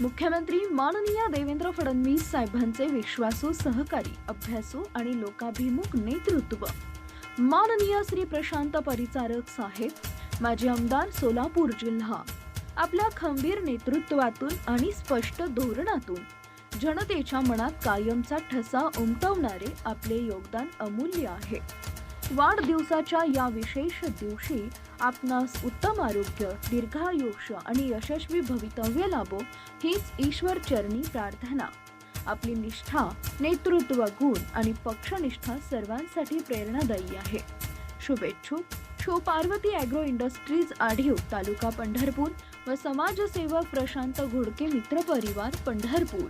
मुख्यमंत्री माननीय देवेंद्र फडणवीस साहेबांचे विश्वासू सहकारी अभ्यासू आणि लोकाभिमुख नेतृत्व. माननीय श्री प्रशांत परिचारक साहेब माजी आमदार सोलापूर जिल्हा. आपल्या खंबीर नेतृत्वातून आणि स्पष्ट धोरणातून जनतेच्या मनात कायमचा ठसा उमटवणारे आपले योगदान अमूल्य आहे. वाढदिवसाच्या या विशेष दिवशी आपणास उत्तम आरोग्य दीर्घायुष्य आणि यशस्वी भवितव्य लाभो हीच ईश्वर चरणी प्रार्थना. आपली निष्ठा नेतृत्व गुण आणि पक्षनिष्ठा सर्वांसाठी प्रेरणादायी आहे. शुभेच्छुक show Parvati agro industries Adhiv taluka Pandharpur व समाजसेवक प्रशांत घोडके मित्र परिवार पंढरपूर.